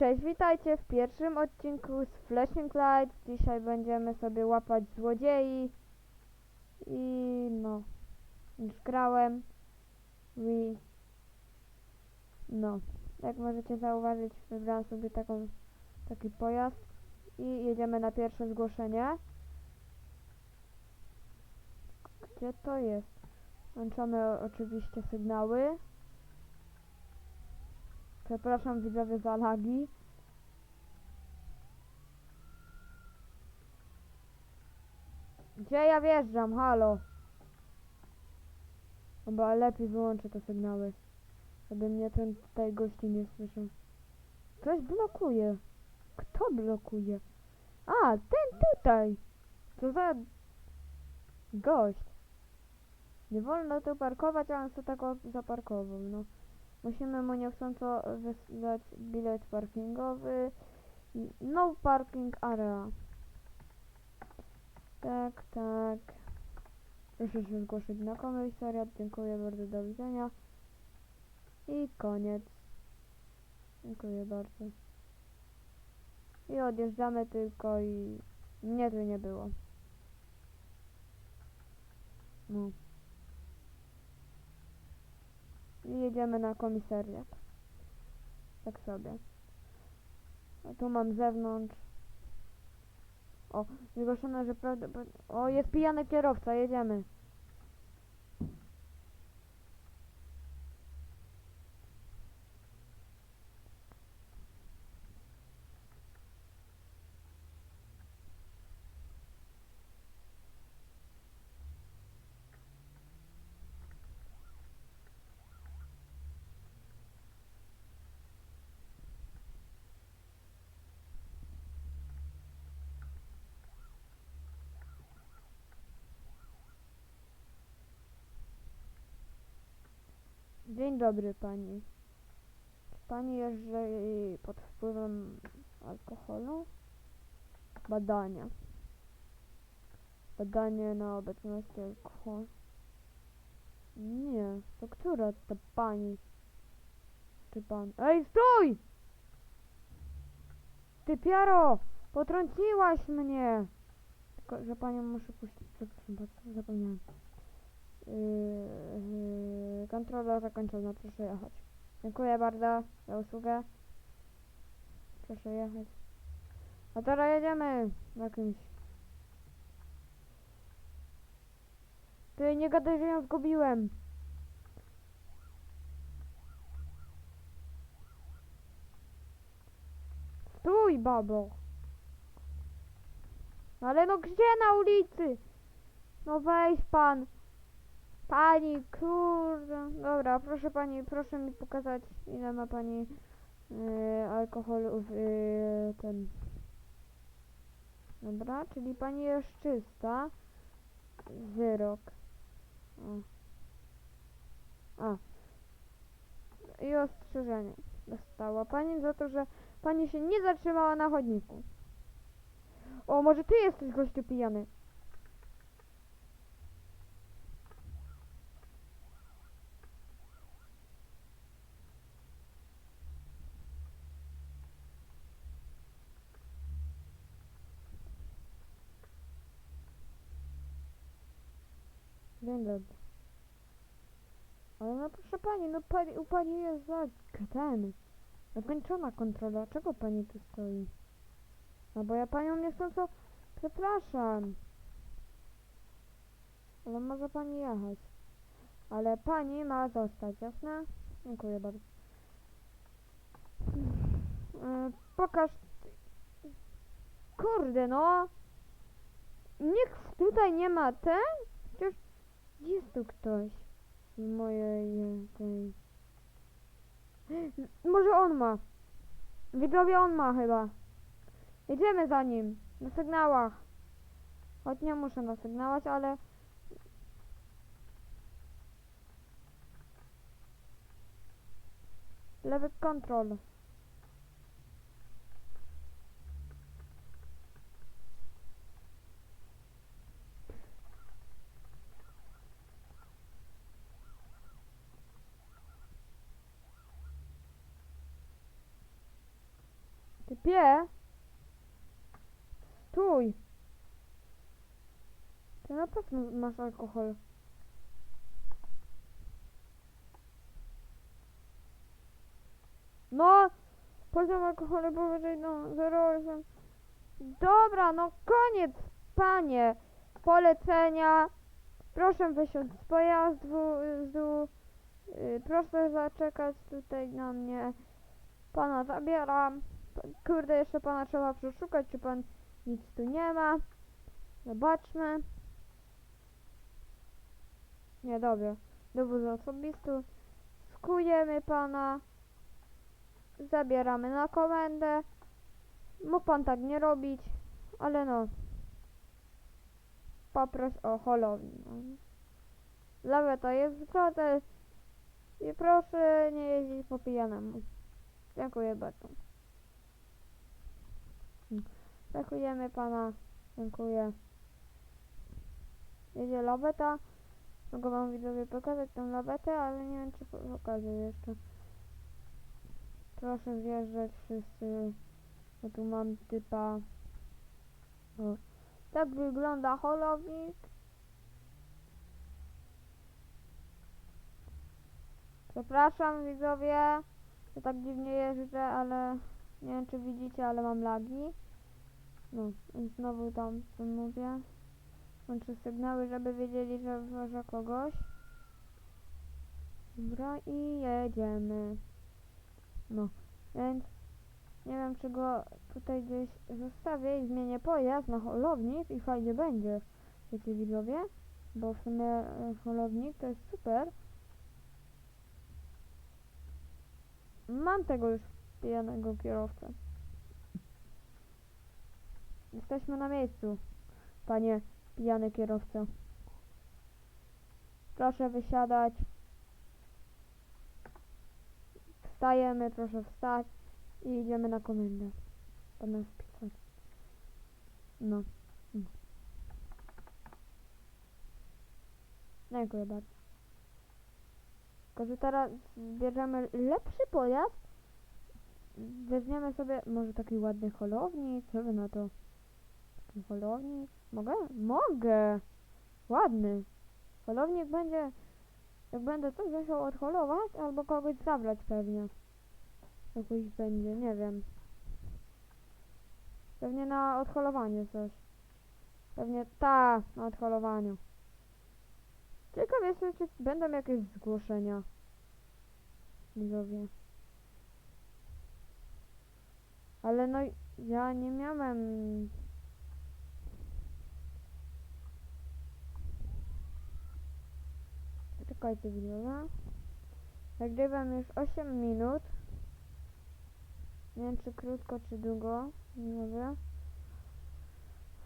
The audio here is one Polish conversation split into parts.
Cześć, witajcie w pierwszym odcinku z Flashing Lights. Dzisiaj będziemy sobie łapać złodziei. I no, już grałem. I no, jak możecie zauważyć, wybrałem sobie taką, taki pojazd. I jedziemy na pierwsze zgłoszenie. Gdzie to jest? Włączamy oczywiście sygnały. Przepraszam widzowie za lagi. Gdzie ja wjeżdżam? Halo? Chyba lepiej wyłączę te sygnały. Żeby mnie ten tutaj gości nie słyszał. Coś blokuje. Kto blokuje? A, ten tutaj! Co za gość. Nie wolno tu parkować, a on sobie tak zaparkował, no. Musimy mu niechcąco wysłać bilet parkingowy. No parking area. Tak, tak. Proszę się zgłosić na komisariat. Dziękuję bardzo, do widzenia. I koniec. Dziękuję bardzo. I odjeżdżamy tylko i mnie tu nie było. No. Jedziemy na komisariat. Tak sobie. A tu mam zewnątrz. O, zgłoszone, że prawdopodobnie... O, jest pijany kierowca, jedziemy. Dzień dobry pani. Pani jeżdżi pod wpływem alkoholu? Badania. Badanie na obecność alkoholu. Nie, to która to pani? Czy pan? Ej, stój! Ty piaro! Potrąciłaś mnie! Tylko, że panią muszę puścić. Przepraszam zapomniałem. Yy, kontrola zakończona, proszę jechać. Dziękuję bardzo za usługę. Proszę jechać. A teraz jedziemy jakimś. Ty nie gadaj, że ją zgubiłem. Stój, babo. Ale no gdzie na ulicy? No weź pan. Pani, kurde. Dobra, proszę pani, proszę mi pokazać, ile ma pani yy, alkoholu w yy, ten. Dobra, czyli pani jest czysta. Wyrok. O. A. I ostrzeżenie dostała pani za to, że pani się nie zatrzymała na chodniku. O, może ty jesteś gościu pijany. Dzień dobry. Ale no proszę pani, no pani, u pani jest za ten. Zakończona kontrola. Czego pani tu stoi? No bo ja panią nie chcę co... Przepraszam. Ale może pani jechać. Ale pani ma zostać, jasne? Dziękuję bardzo. Yy, pokaż... Kurde no! Nikt tutaj nie ma ten? Jest tu ktoś z mojej tej... Może on ma. Widzowie on ma chyba. Jedziemy za nim. Na sygnałach. Choć nie muszę nasygnałować, ale... Lewy kontrol. Ty pie? Stój! Ty na pewno masz alkohol. No! Poziom alkoholu powyżej, no, 0,8. Dobra, no koniec, panie! Polecenia. Proszę wysiąść z pojazdu. Z, y, proszę zaczekać tutaj na mnie. Pana zabieram. Kurde, jeszcze pana trzeba przeszukać, czy pan nic tu nie ma. Zobaczmy. Nie, dobra. Dowód osobisty. Skujemy pana. Zabieramy na komendę. Mógł pan tak nie robić, ale no. Poproś o holownię. No. Laweta jest drodze. I proszę nie jeździć po pijanemu. Dziękuję bardzo. Dziękujemy pana. Dziękuję. Jedzie laweta. Mogę wam widzowie pokazać tą lawetę, ale nie wiem czy po- pokażę jeszcze. Proszę wjeżdżać wszyscy. Bo tu mam typa. O. Tak wygląda holownik. Przepraszam widzowie, że tak dziwnie jeżdżę, ale nie wiem czy widzicie, ale mam lagi. No, znowu tam co mówię. Łączę sygnały, żeby wiedzieli, że wożę kogoś. Dobra, i jedziemy. No, więc nie wiem, czy go tutaj gdzieś zostawię i zmienię pojazd na holownik i fajnie będzie, wiecie widzowie, bo w sumie e, holownik to jest super. Mam tego już pijanego kierowcę. Jesteśmy na miejscu, panie pijany kierowco. Proszę wysiadać. Wstajemy, proszę wstać i idziemy na komendę. Pana wpisać. No. Mm. Dziękuję bardzo. Tylko, że teraz bierzemy lepszy pojazd. Weźmiemy sobie może taki ładny holownik. Co wy na to? Taki holownik? Mogę? Mogę! Ładny. Holownik będzie... Jak będę coś musiał odholować, albo kogoś zabrać pewnie. Jakoś będzie, nie wiem. Pewnie na odholowanie coś. Pewnie ta, na odholowaniu. Ciekaw jestem, czy będą jakieś zgłoszenia. Widzowie. Ale no, ja nie miałem... Czekajcie widzowie. Nagrywam już 8 minut. Nie wiem czy krótko, czy długo. Nie wiem.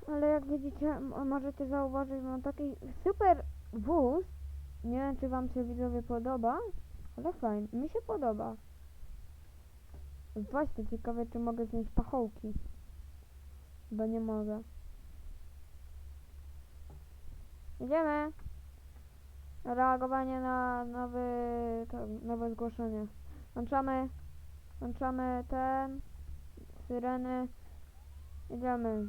Ale jak widzicie, możecie zauważyć, mam taki super wóz. Nie wiem czy wam się widzowie podoba, ale fajnie, mi się podoba. Właśnie, ciekawe czy mogę znieść pachołki. Chyba nie mogę. Idziemy. Reagowanie na nowy, to, nowe zgłoszenie. Włączamy, włączamy ten, syreny. Idziemy.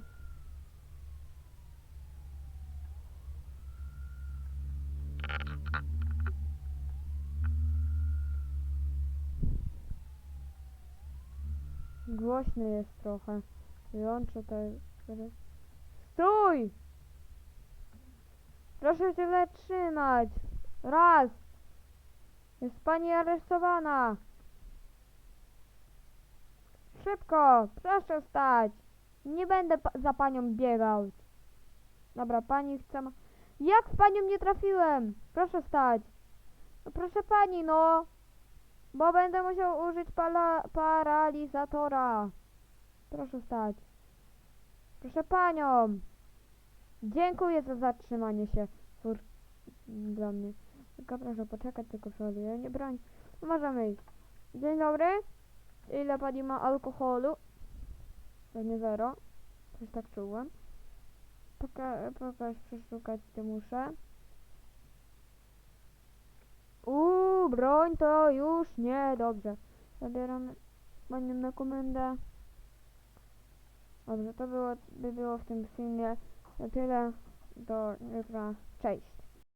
Głośny jest trochę. Wyłączę to. Stój! Proszę się zatrzymać. Raz. Jest pani aresztowana. Szybko, proszę wstać. Nie będę pa- za panią biegał. Dobra, pani chce... ma- Jak w panią nie trafiłem? Proszę wstać. No proszę pani, no. Bo będę musiał użyć pala- paralizatora. Proszę wstać. Proszę panią. Dziękuję za zatrzymanie się. Fur... Dla mnie. Tylko proszę poczekać tylko. Ja nie broń. Możemy iść. Dzień dobry. Ile pani ma alkoholu? Pewnie zero. Coś tak czułem. Poka pokaż, przeszukać cię muszę. Uuu, broń to już nie, dobrze. Zabieramy panią na komendę. Dobrze, to było, by było w tym filmie na tyle. Do jutra. Cześć.